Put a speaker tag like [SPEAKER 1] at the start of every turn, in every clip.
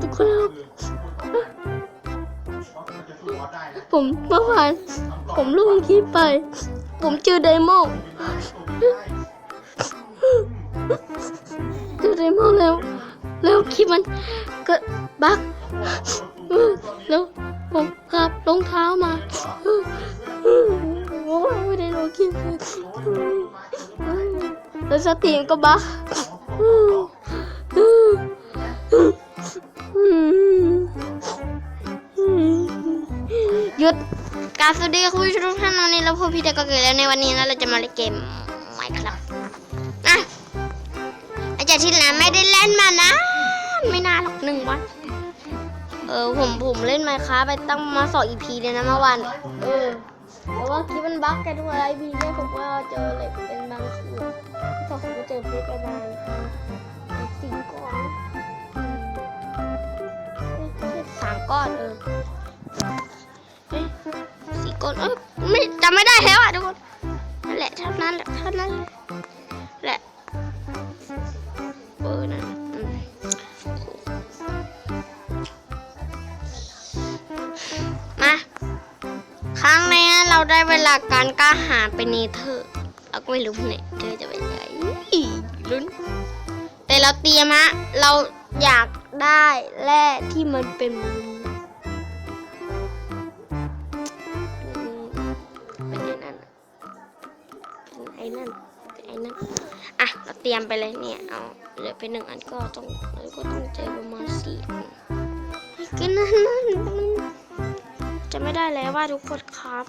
[SPEAKER 1] ทุกคนครับผมเมื่อวานผมลงคลิปไป ผมเจอไดโมเจอไดโมแล้ว แล้วคลิปมันก็บั๊กแล้วผมครับรองเท้ามาโอ้ยไม่ได้ลงคลิปแล้วสตรีมก็บั๊ก กราบสวัสดีคุณผู้ชมทุกท่านวันนี้เราพบพี่เด็กก็เกิดแล้วในวันนี้นะเราจะมาเล่นเกมไมค์ครับนะอาจารย์ที่แล้วไม่ได้เล่นมานะ ไม่นานหรอกหนึ่งวันเออผมผมเล่นไมค์ครับไปตั้งมาสองอีพีเลยนะเมื่อวานเออแต่ว่าคลิปมันบั๊กกันทุกอะไรพีเนี่ยผมก็เจออะไรเป็นบางคืนพอผมเจอเพชรประมาณสี่ก้อนสามก้อนเออ ก้อนเออไม่จำไม่ได้แล้วอะทุกคนนั่นแหละเท่านั้นแหละเท่านั้นแหละเออนั่นอืมาครั้งนี้เราได้เวลาการกล้าหาญไปเนเธอร์เราก็ไม่รู้ไหนเธอจะไปไหนลุ้น แต่เราเตรียมฮะเราอยากได้แร่ที่มันเป็นมุมเป็น นั่นไอ้นั่นไอ้นั่นอะเราเตรียมไปเลยเนี่ยเอาเหลือไปหนึ่งอันก็ต้องแล้วก็ต้องเจอประมาณสี่อันกินนั่นนั่นจะไม่ได้แล้วว่าทุกคนครับ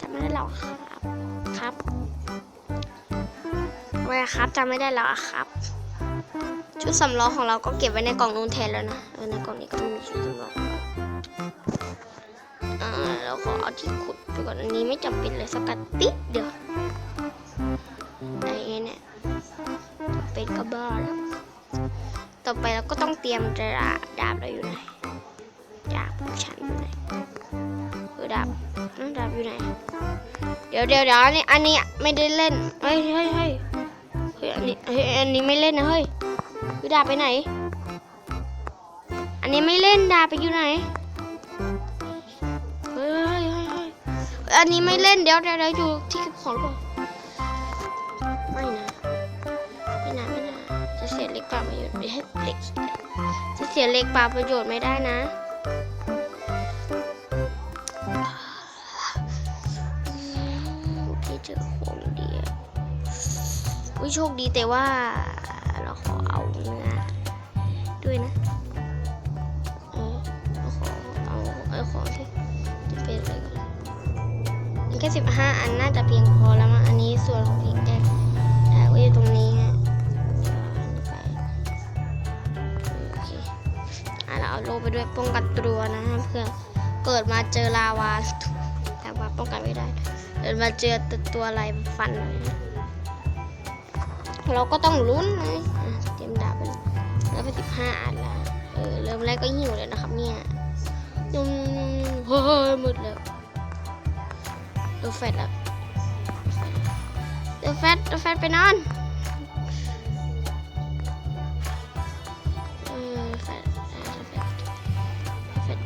[SPEAKER 1] จะไม่ได้แล้วครับครับเวลาครับจำไม่ได้แล้วครับ ชุดสำรองของเราก็เก็บไว้ในกล่องนู้นแทนแล้วนะเออในกล่องนี้ก็ไม่มีชุดสำรององเราอ่าเราขอเอาที่ขุดไปก่อนอันนี้ไม่จำเป็นเลยสักกะติดเดียว เตรียมดาบดาบเราอยู่ไหนดาบของฉันอยู่ไหนเออดาบนั่นดาบอยู่ไหนเดี๋ยวเดี๋ยวเดี๋ยวอันนี้อันนี้ไม่ได้เล่นเฮ้ยเฮ้ยเฮ้ยเฮ้ยอันนี้เฮ้ยอันนี้ไม่เล่นนะเฮ้ยคือดาบไปไหน อันนี้ไม่เล่นดาบไปอยู่ไหนเฮ้ยเฮ้ยเฮ้ยอันนี้ไม่เล่นเดี๋ยวเดี๋ยวเดี๋ยวอยู่ที่เก็บของก่อนไม่นะไม่นะไม่นะจะเสียเล็กเปล่าประโยชน์ไม่ให้ เล็ก จะเสียเล็กเปล่าประโยชน์ไม่ได้นะพี่เจอของดีอะอุ้ยโชคดีแต่ว่าเราขอเอาเนื้อด้วยนะเออเราขอเอาเอาของที่จะเป็นอะไรกันมีแค่สิบห้าอันน่าจะเพียงพอแล้วมั้งอันนี้ส่วนของพิงแกแต่ไว้อยู่ตรงนี้ เราเอาโลไปด้วยป้องกันตัวนะเพื่อเกิดมาเจอลาวาแต่ว่าป้องกันไม่ได้เกิดมาเจอตัวอะไรฟัน เราก็ต้องลุ้นนะอะเตรียมดาบไปแล้วไปสิบห้าอันละเออเริ่มแรกก็หิวเลยนะครับเนี่ยยุ่งเฮ้ยมืดแล้วเดูแฟดแล้วเดูแฟดเดูแฟดไปนอน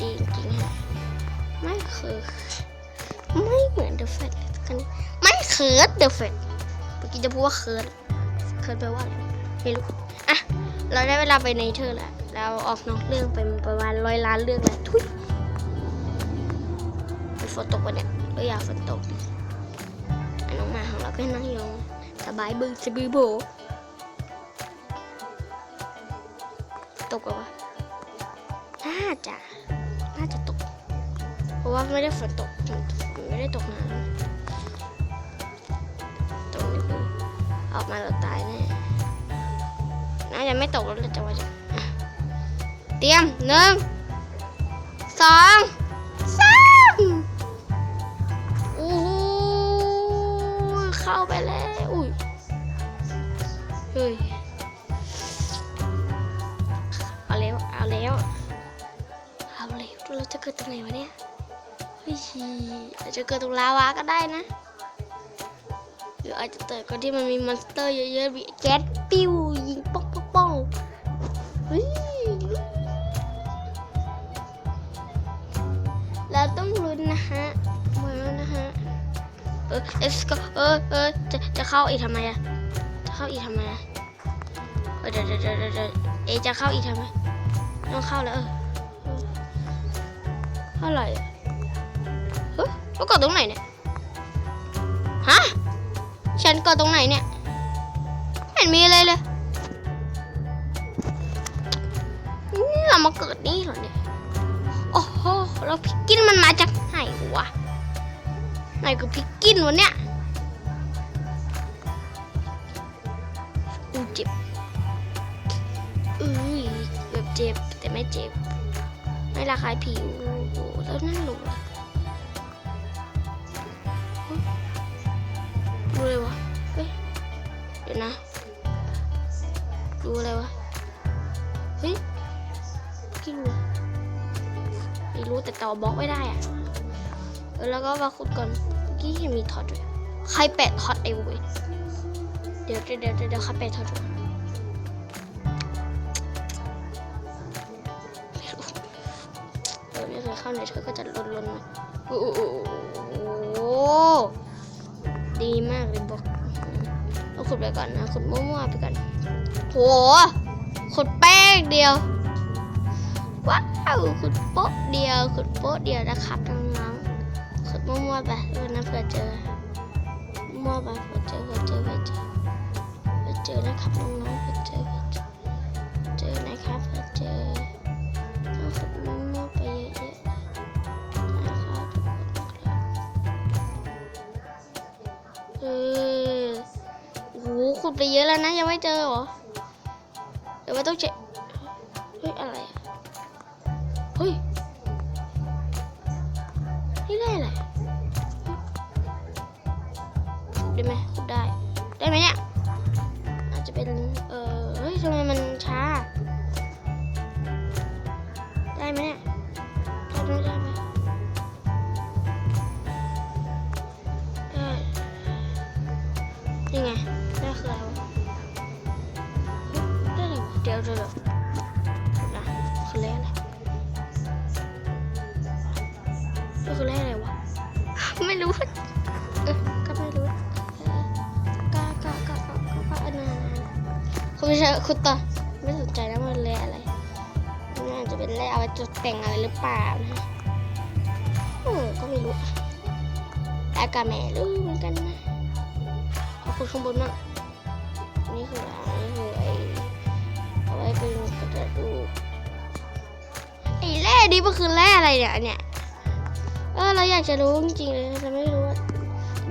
[SPEAKER 1] ดีจริงๆฮะไม่คือไม่เหมือนเดอะแฟดเลยสันไม่เคิร์ดเดอะแฟดเมื่อกี้จะพูดว่าเคิร์ดเคิร์ดแปลว่าอะไรไม่รู้อะเราได้เวลาไปในเธอแล้วเราออกนอกเรื่องไปประมาณร้อยล้านเรื่องแล้วทุยมีฝนตกปะเนี่ยก็อยากฝนตกน้องมาของเราก็นั่งยองสบายบึ้งสบีโบตกปะวะน่าจะะว่าไม่ได้ฝนตกไม่ได้ตกนานตกนิดนึงออกมาเราตายแน่น่าจะไม่ตกแล้วแหละจังหวะจะอะเตรียมหนึ่งสองสามโอ้โหเข้าไปแล้วอุ้ยเฮ้ยเอาแล้วเอาแล้วเอาแล้วเราจะเกิดตรงไหนวะเนี่ย วิชีอาจจะเกิดตรงลาวาก็ได้นะ หรืออาจจะเกิดก็ที่มันมีมอนสเตอร์เยอะๆมีแก๊สปิ้วยิงป๊อกป๊อกป๊อกเราต้องลุ้นนะฮะมาแล้วนะฮะ เออเอสก็เออเออจะจะเข้าอีกทำไมอะจะเข้าอีกทำไมอะเออเดี๋ยวเดี๋ยวเดี๋ยวเอจะเข้าอีกทำไมต้องเข้าแล้วเออเท่าไหร่ อะเฮ้ยแล้วกดตรงไหนเนี่ย ฮะ ฉันกดตรงไหนเนี่ยไม่เห็นมีอะไรเลยนี่เรามาเกิดนี่เหรอเนี่ย โอ้โห แล้วพิกกินมันมาจากไหนวะ ไหนคือพิกกินวะเนี่ยอู้เจ็บอุ้ยแบบเจ็บแต่ไม่เจ็บ ไม่ระคายผิวโอ้โหแล้วนั่นหนูอ ดูเลยวะเฮ้ยเดี๋ยวนะ ดูอะไรวะ เฮ้ยกี่รู้ไม่รู้แต่ต่อบล็อกไม่ได้อะเออแล้วก็มาขุดก่อนเมื่อกี้เห็นมีท็อตด้วยใครแปะท็อตไอ้เว้ยเดี๋ยวเดี๋ยวเดี๋ยวเดี๋ยวใครแปะท็อตด้วยไม่เออไม่เคยเข้าไหนเธอก็จะลนลนๆน่อยโอ้โห ดีมากเลยบอกเราขุดไปก่อนนะขุดมั่วๆไปก่อนโหขุดแป้งเดียวว้าวขุดโป๊ะเดียวขุดโป๊ะเดียวนะครับน้องๆขุดมั่วๆไปวันนั้นเผื่อเจอมั่วไปเผื่อเจอเผื่อเจอเผื่อเจอเผื่อเจอนะครับน้องๆเผื่อเจอเผื่อเจอเจอนะครับเผื่อเจอ ดไปเยอะแล้วนะ ยังไม่เจอเหรอเดี๋ยวว่าต้องเจอเฮ้ยอะไรเฮ้ยนี่ได้อะไรได้ไหมได้ ได้ไหมเนี่ย นี่ไงได้คืออะไรวะเฮ้ยได้เลยเดี๋ยวเดี๋ยวนะคืออะไรก็คืออะไรวะ ไม่รู้เออก็ไม่รู้ก็ก็ก็ก็ก็ก็อันนั้นคุณไม่ใช่คุณต่อไม่สนใจนะว่าเลขอะไรน่าจะเป็นเลขเอาไว้จุดแต่งอะไรหรือเปล่านะเออก็ไม่รู้แต่กาแม่รู้เหมือนกันนะ ขอบคุณข้างบนมากนี่คืออะไรนี่คือไออาไว้เป็นกระดูกไอ้แร่นี้มันคือแร่อะไรเนี่ยอันเนี่ยเออเราอยากจะรู้จริงๆเลยแต่ไม่รู้ว่า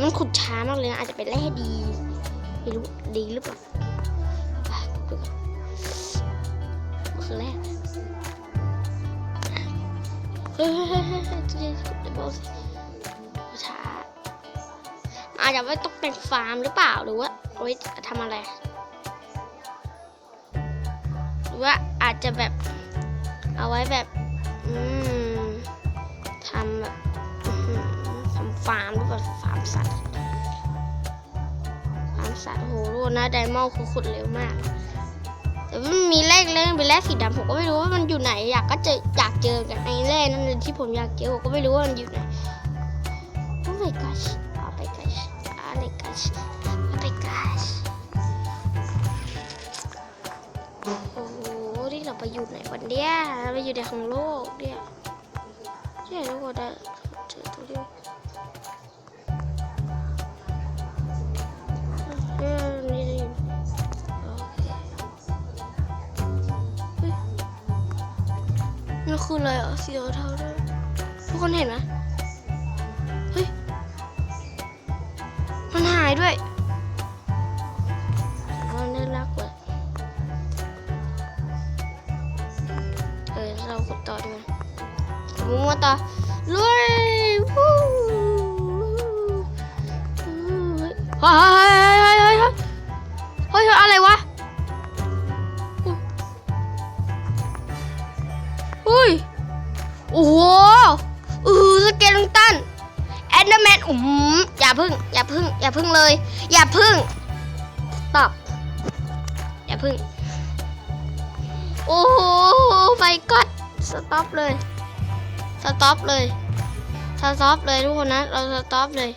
[SPEAKER 1] มันขุดช้ามากเลยนะอาจจะเป็นแร่ดีไม่รู้ดีหรือเปล่าอะดูก่อนมันคือแร่เฮ้ยเฮ้ยเฮ้ยเฮ้ยเฮ้ยเดี๋ยวบอกสิช้าอา จจะไว้ตกแต่งฟาร์มหรือเปล่าหรือว่าเอาไว้ทำอะไร หรือว่าอาจจะแบบเอาไว้แบบ อืมทำแบบทำฟาร์มหรือเปล่าฟาร์มสัตว์ฟาร์มสัตว์โหรู้นะไดมอนด์คือขุดเร็วมากแต่ว่ามันมีแร่เล่เป็นแร่สีดำผมก็ไม่รู้ว่ามันอยู่ไหน อยากก็จออยากเจอกันไอ้แร่นั่นเลยที่ผมอยากเจอผมก็ไม่รู้ว่ามันอยู่ไหนโอ้ my gosh ไปอยู่ไหนวันเนี้ยไปอยู่ในของโลกเนี่ยใช่แล้วก็ได้เจอตัวเดียวเออนี่ได้ยินโอเคเฮ้ยนี่คืออะไรอะสีเทาด้วยทุกคนเห็นไหมเฮ้ย มันหายด้วย อย่าพึ่ง อย่าพึ่งเลย อย่าพึ่งตอบอย่าพึ่ง โอ้โหไฟก็ดสต็อปเลย สต็อปเลย สต็อปเลยทุกคนนะ เราสต็อปเลย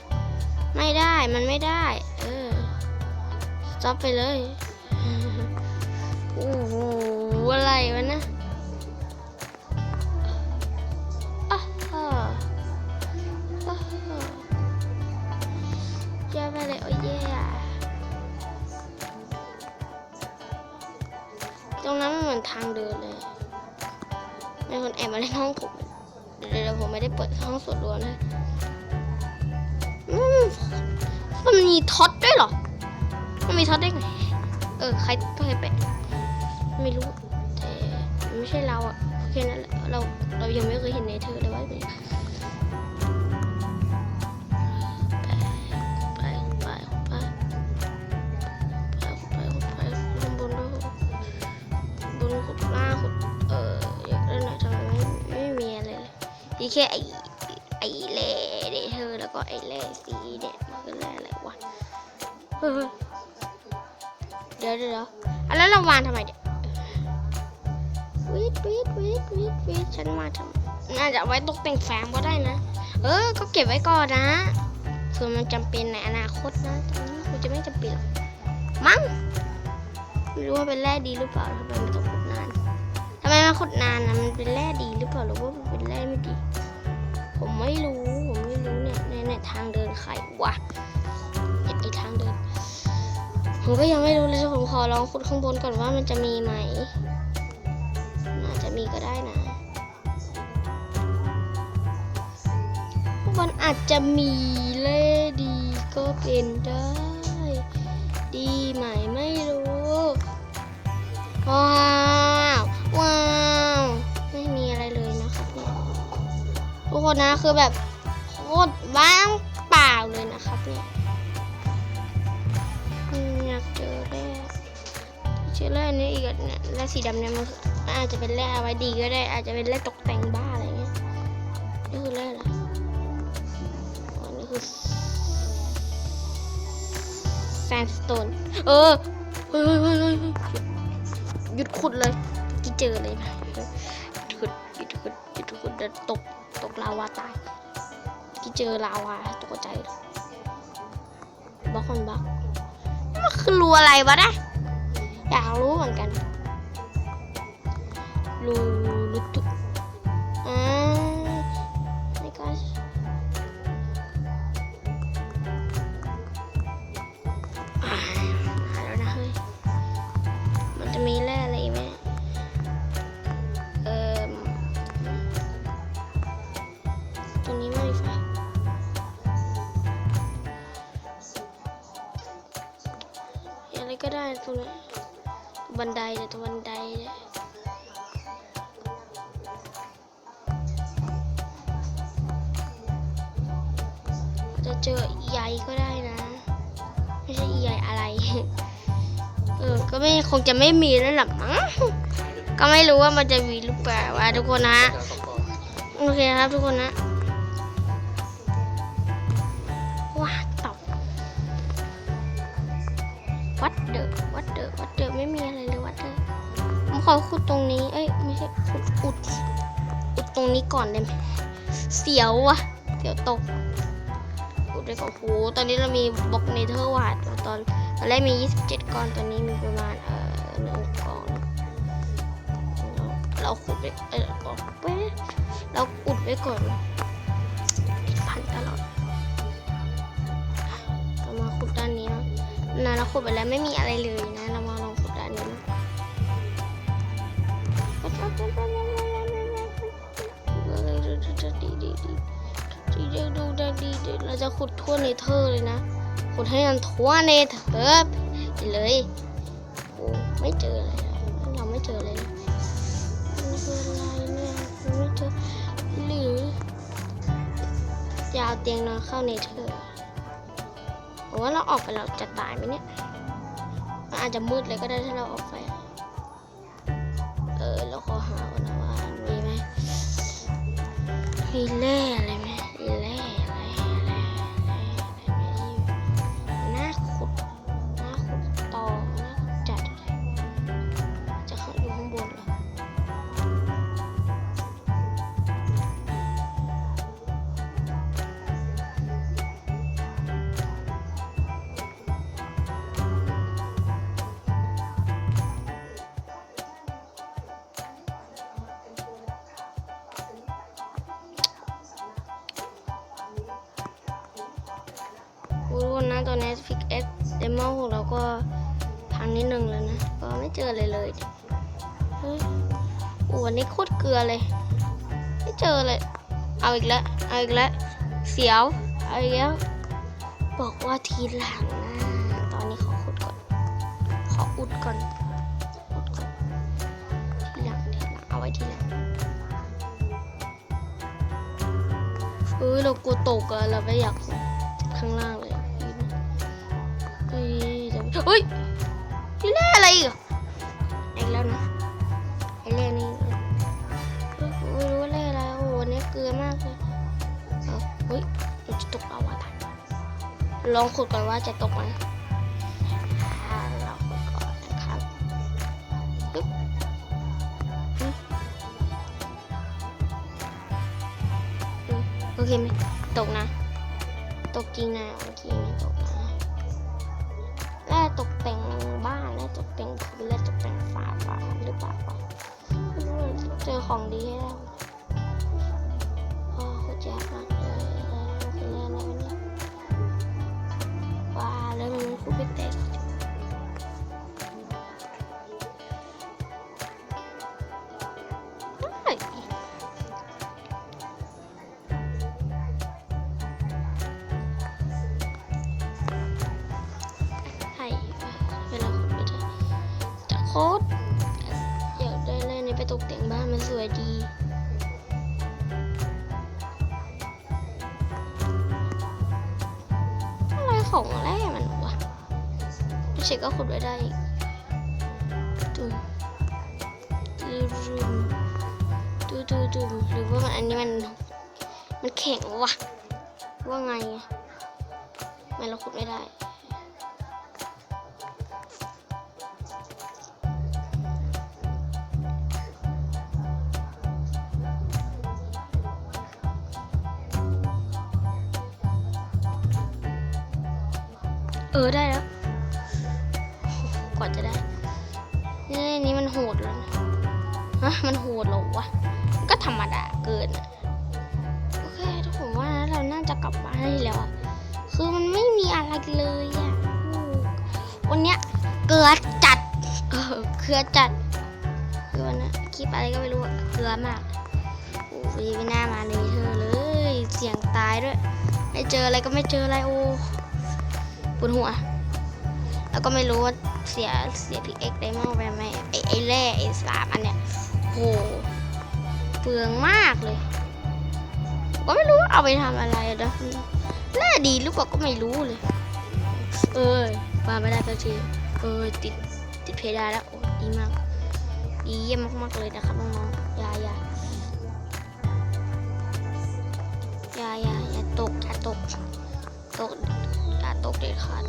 [SPEAKER 1] ไม่ได้ มันไม่ได้ เออจับไปเลย โอ้โห อะไรวะนะ จ้าไปเลยโอ้ยเย่ตรงนั้นมันเหมือนทางเดินเลยมีคนแอบมาเล่นห้องผมเดี๋ยวเดี๋ยวผมไม่ได้เปิดห้องส่วนรวมนะอืมมันมีท็อตด้วยเหรอ มันมีท็อตได้ไง เออ ใครต้องใครแปะไม่รู้ แต่ไม่ใช่เราอะแค่นั้นะเราเรายังไม่เคยเห็นในเธอเลยว่าเป็น มีแค่ไอไอเล่เดเธอแล้วก็ไอเล่สีเนี่ยมันคือแร่อะไรวะเดี๋ยวเดี๋ยวแล้วเราวางทำไมเนี่ยวิดวิดวิดวิดวิดฉันมาทำน่าจะไว้ตกแต่งแฟ้มก็ได้นะ เออ ก็เก็บไว้ก่อนนะส่วนมันจำเป็นในอนาคตนะตอนนี้มันคงจะไม่จำเป็นหรอกมั้งไม่รู้ว่าเป็นแร่ดีหรือเปล่าทำไมมันต้องขุดนานทำไมมันขุดนานนะมันเป็นแร่ดี ผมก็ยังไม่รู้เลยผมขอลองขุดข้างบนก่อนว่ามันจะมีไหมน่าจจะมีก็ได้นะมันอาจจะมีเล่ดีก็เป็นได้ ดีไหมไม่รู้ว้าวว้าวไม่มีอะไรเลยนะครับทุกคนนะคือแบบโคตรว่าง แร่สีดำเนี่ยมันอาจจะเป็นแร่เอาไว้ดีก็ได้ อาจจะเป็นแร่ตกแต่งบ้านอะไรเงี้ยนี่คือแร่อะไรอ๋อนี่คือแซนสโตนเออเฮ้ยเฮ้ยเฮ้ยเฮ้ยหยุดขุดเลยที่เจอเลยนะหยุดขุดหยุดขุดหยุดขุดเดี๋ยวตกตกลาวาตายที่เจอลาวาตกใจเลยบล็อกคนบล็อกมันคือรูอะไรวะนะอยากรู้เหมือนกัน รูรูตุอ่าไม่ก็อ่าหาแล้วนะเฮ้ยมันจะมีแร่อะไรอีกไหมเอ่อตรงนี้ไม่มีไฟอะไรก็ได้ตรงนี้บันไดเนี่ยตรงบันไดเนี่ย เจอใยก็ได้นะ ไม่ใช่ใยอะไร เออ ก็ไม่คงจะไม่มีแล้วหรอกมั้ง ก็ไม่รู้ว่ามันจะมีหรือเปล่าว่าทุกคนนะโอเคครับทุกคนนะว้าตบวัดเดอวัดเดอวัดเดอไม่มีอะไรเลยวัดเดอผมขอขุดตรงนี้ เอ้ยไม่ใช่ขุดอุดอุดตรงนี้ก่อนได้ไหมเสียวอะเสียวตก อุดไปก่อนโหตอนนี้เรามีบล็อกเนเธอร์วาดตอนตอนแรกมี 27 ก้อน ตอนนี้มีประมาณเอ่อหนึ่งก้อนเราเราขุดไปเออออกไปเราอุดไว้ก่อนพันตลอดเรามาขุดด้านนี้นาะนะเราขุดไปแล้วไม่มีอะไรเลยนะ เรามาลองขุดด้านนี้นะดีดีดี ดีดีดูดีดีดีเราจะขุดทั่วเนเธอร์เลยนะ ขุดให้มันทั่วเนเธอร์ไปเลยโอ้ไม่เจอเลยเราไม่เจอเลยนะมันคืออะไรเนี่ยไม่เจอหรือจะเอาเตียงนอนเข้าเนเธอร์ผมว่าเราออกไปเราจะตายไหมเนี่ยมันอาจจะมืดเลยก็ได้ถ้าเราออกไปเออเราขอหาก่อนนะว่ามีไหมมีแร่อะไร ตอนนี้พิกเอ็กเดโมของเราก็พังนิดนึงแล้วนะ ก็ไม่เจอเลยเลยเฮ้ยโอ้วันนี้โคตรเกลือเลย ไม่เจอเลย เอาอีกแล้ว เอาอีกแล้ว เสียว เอาอีกแล้ว บอกว่าทีหลังนะตอนนี้ขอขุดก่อน ขออุดก่อนอุดก่อน ทีหลังทีหลัง เอาไว้ทีหลังเฮ้ยเรากลัวตกอะเราไม่อยากข้างล่างเลย เดี๋ยวเฮ้ยนี่แร่อะไรอีกอีกแล้วนะไอ้แร่นี่เฮ้ยไม่รู้ว่าแร่อะไรโอ้โหนนี้เกลือมากเลยเฮ้ยเราจะตกเอาวะทันลองขุดก่อนว่าจะตกไหมเราขุดก่อนนะครับปึ๊บโอเคไหมตกนะ เจอของดีให้ได้โอ้โคตรยากมาก มันแข็งวะว่าไงไม่เราขุดไม่ได้เออ ได้แล้ว กว่าจะได้ นี่นี่มันโหดแล้วนะฮะมันโหดเหรอวะ ก็ธรรมดาเกินอะานได้แล้วอะคือมันไม่มีอะไรเลยอะวันเนี้ยเกลือจัดเออเกลือจัดคือวันนี้คลิปอะไรก็ไม่รู้อะเกลือมากโอ้ยไม่น่ามาเลยเธอเลย เสียงตายด้วย ไม่เจออะไรก็ไม่เจออะไรโอ้ปวดหัว แล้วก็ไม่รู้ว่าเสียเสียพิกเอ็กได้มากไปไหมไอไอแร่ไอสามอันเนี้ยโหเปลืองมากเลย ก็ไม่รู้ว่าเอาไปทำอะไรนะแร่ดีหรือเปล่าก็ไม่รู้เลย เอ้ยมาไม่ได้สักทีเอ้ยติดติดเพดานแล้วโอ้ดีมาก ดีเยี่ยมมากๆเลยนะครับน้องๆอย่าอย่าอย่าอย่าอย่าตกอย่าตกตกอย่าตกเด็ดขาด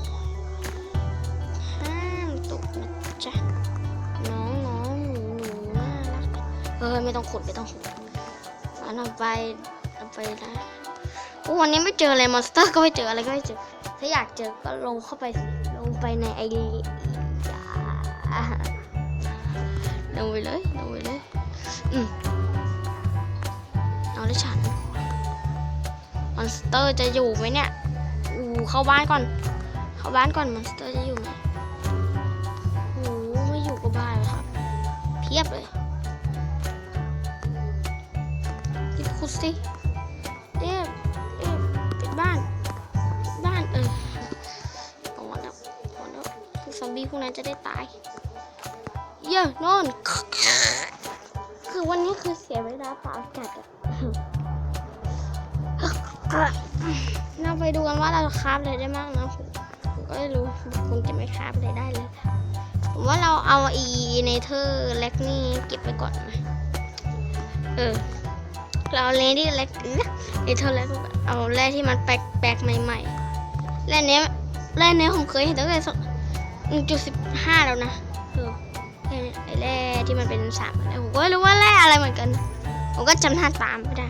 [SPEAKER 1] ห้ามตกนะจ๊ะน้องน้องหนูหนูน่ารักเฮ้ยไม่ต้องขุดไม่ต้องขุดอานำไป ไปนะโอ้วันนี้ไม่เจออะไรมอนสเตอร์ก็ไม่เจออะไรก็ไม่เจอ ถ้าอยากเจอก็ลงเข้าไปลงไปในไอเดียลงไปเลยลงไปเลย อืมเอาเลยฉันมอนสเตอร์จะอยู่ไหมเนี่ยอู้เข้าบ้านก่อน เข้าบ้านก่อนมอนสเตอร์จะอยู่ไหมโอ้ไม่อยู่ก็บ้านแล้วครับ เพียบเลยรีบขุดสิ พวกนั้นจะได้ตาย เยอะนอน คือวันนี้คือเสียเวลาเปล่าจัดอะเราไปดูกันว่าเราคราฟอะไรได้บ้างนะผมก็ไม่รู้คงจะไม่คราฟอะไรได้เลย ผมว่าเราเอาอีเนเธอร์เล็กนี่เก็บไปก่อนไหมเออเราเลดี้เล็กเนเธอร์เล็กเอาแร่ที่มันแปลกแปลกใหม่ๆแร่เนี้ยแร่เนี้ยผมเคยเห็นตั้งแต่ จุดสิบห้าแล้วนะเออไอ้แร่ที่มันเป็นสามผมก็ไม่รู้ว่าแร่อะไรเหมือนกัน ผมก็จำหน้าตามไม่ได้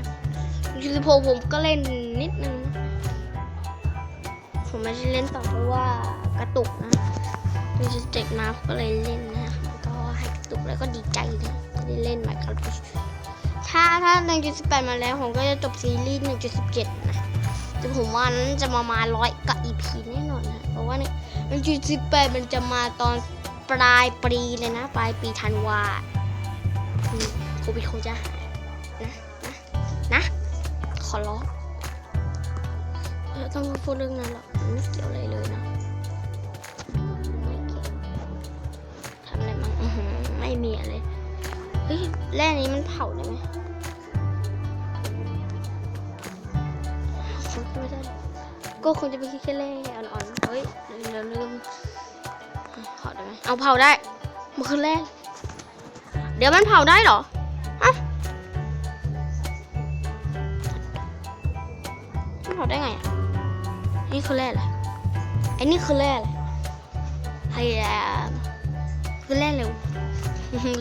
[SPEAKER 1] ยูสิโพผมก็เล่นนิดนึง ผมไม่ได้เล่นต่อเพราะว่ากระตุกนะดูสเต็กมาผมก็เลยเล่นนะก็ให้กระตุกแล้วก็ดีใจนะได้เล่นใหม่ครับถ้าถ้า1.18 มาแล้วผมก็จะจบซีรีส์1.17 นะแต่ผมว่านั้นจะมามาร้อยกับอีพีแน่นอนนะเพราะว่าเนี่ย มันจุดสิบแปดมันจะมาตอนปลายปีเลยนะ ปลายปีธันวาอืมโควิดคงจะหายนะนะนะ ขอร้องเราต้องมาพูดเรื่องนั้นหรอกไม่เกี่ยวอะไรเลยนะไม่เกี่ยวทำอะไรมั้งไม่มีอะไรเฮ้ยแร่นี้มันเผาได้ไหมก็คงจะเป็นแค่แร่อ่อนๆ ฮ้ยเราลืมเผาได้ไหมเอาเผาได้มันคือแร่เดี๋ยวมันเผาได้เหรอฮะมันเผาได้ไงนี่คือแร่อะไรไอ้นี่คือแร่อะไรไอ้แร่คือแร่เร็ว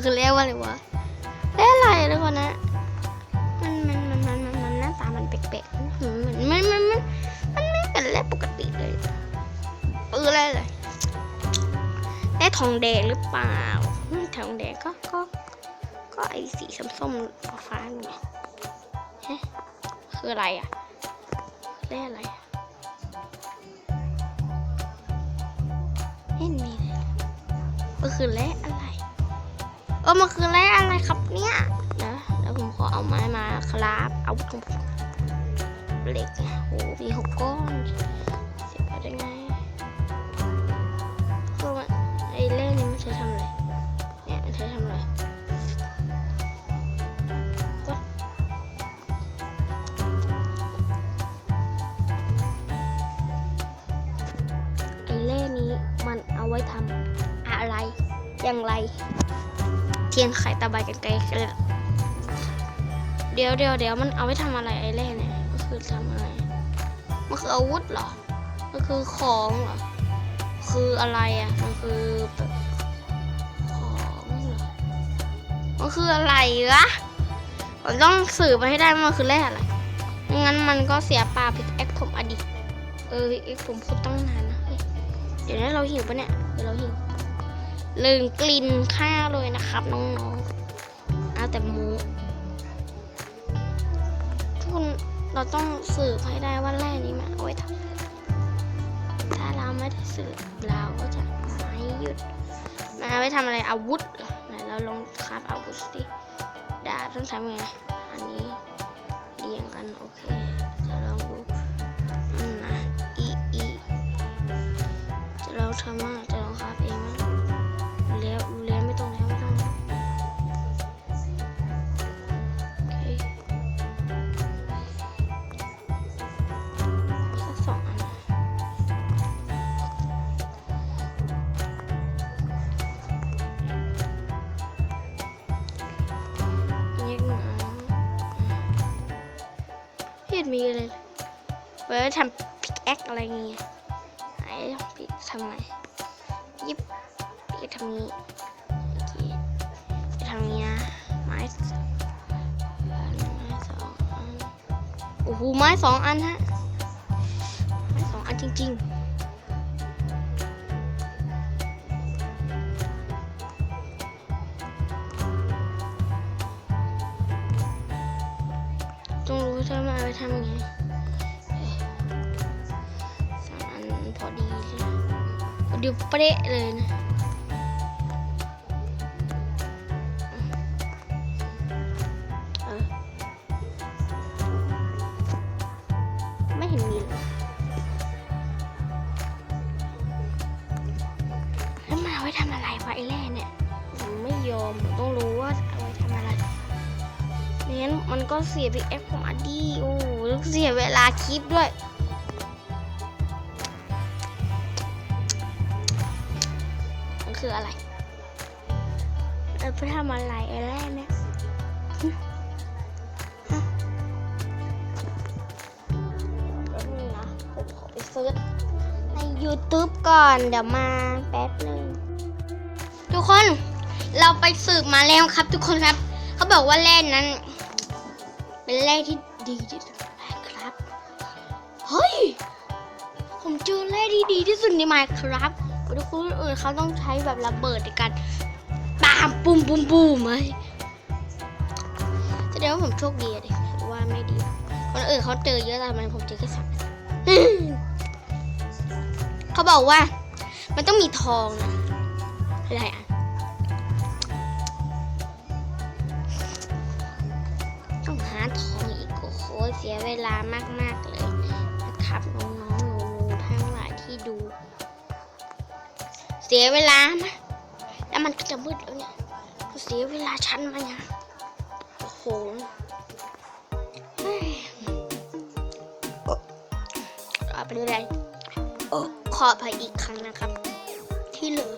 [SPEAKER 1] คือแร่ว่าอะไรวะแร่อะไรแล้วก่อนนะ เออแร่อะไรแร่ทองแดงหรือเปล่าอืมทองแดงก็ก็ก็ไอ้สีส้มๆฟ้าๆนี่ไงเฮ้คืออะไรอะแร่อะไรอะไม่มีเลยมันคือแร่อะไรเออมันคือแร่อะไรครับเนี่ยเดี๋ยวเดี๋ยวผมขอเอาไม้มาครับ เอาของผมเหล็กอะโหมีหกก้อน ใช้ทำอะไรเนี่ยใช้ทำอะไรก็ไอเล่นี้มันเอาไว้ทำอะไรอย่างไร เทียนไขตะไบกันไกลเดี๋ยวเดี๋ยวเดี๋ยวมันเอาไว้ทำอะไรไอเล่เนี่ยมันคือทำอะไรมันคืออาวุธเหรอมันคือของเหรอคืออะไรอะ มันคือแบบ มันคืออะไรวะผมต้องสืบมาให้ได้ว่ามันคือแร่อะไรไม่งั้นมันก็เสียปลาพิกแอคผมอดีตเออพิกแอคผมพูดตั้งนานนะเดี๋ยวนี้เราหิวปะเนี่ยเดี๋ยวเราหิวลืมกลิ่นข้าวเลยนะครับน้องๆเอาแต่หมูทุกคนเราต้องสืบให้ได้ว่าแร่นี้มันเอาไว้ทำถ้าเราไม่ได้สืบเราก็จะไม่หยุดมาไว้ทำอะไรอาวุธเหรอ เราลองคราบอาวุธสิดาบต้องทำไง อันนี้เรียงกันโอเค จะลองดูอืมนะอีอีจะลองทำว่า สองอันฮะไม้สองอันจริง ๆต้องรู้ใช่ไหมาไปทำยังไงสองอันพอดีเลยพอดีเป๊ะเลยนะ เสียพีเอฟของอดีโอ้โหแล้วเสียเวลาคลิปด้วยมันคืออะไรเอาไปทำอะไรไอ้แร่เนี่ยแป๊บนึงนะผมขอไปเซิร์ชใน YouTube ก่อนเดี๋ยวมาแป๊บนึงทุกคนเราไปสืบมาแล้วครับทุกคนครับ เขาบอกว่าแร่นั้น เป็นแร่ที่ดีที่สุดนะครับ เฮ้ย ผมเจอแร่ที่ดีที่สุดในไมค์ครับทุกคนอื่นเขาต้องใช้แบบระเบิดในการปามปุ่มปุ่มปุ่มไหมแสดงว่าผมโชคดีอะดิหรือว่าไม่ดี คนอื่นเขาเจอเยอะแต่ทำไมผมเจอแค่สามเขาบอกว่ามันต้องมีทองนะอะไรอะ สียเวลามากๆเลยนะครับน้องๆหนูๆทั้งหลายที่ดู เสียเวลามาแล้วมันก็จะมืดแล้วเนี่ยเสียเวลาฉันมาเนี่ยโอ้โหเฮ้ยเอาไปเลยโอ้ขออภัยอีกครั้งนะครับ ที่เหลือ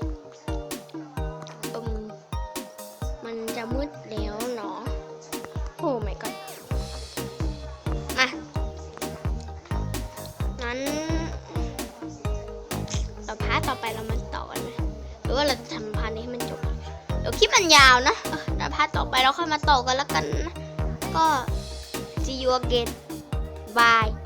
[SPEAKER 1] ว่าเราจะทำพาร์ทนี้ให้มันจบ เดี๋ยวคลิปมันยาวนะเดี๋ยวพาร์ทต่อไปเราค่อยมาต่อกันแล้วกันนะ ก็ see you again bye จุ๊บปิ๊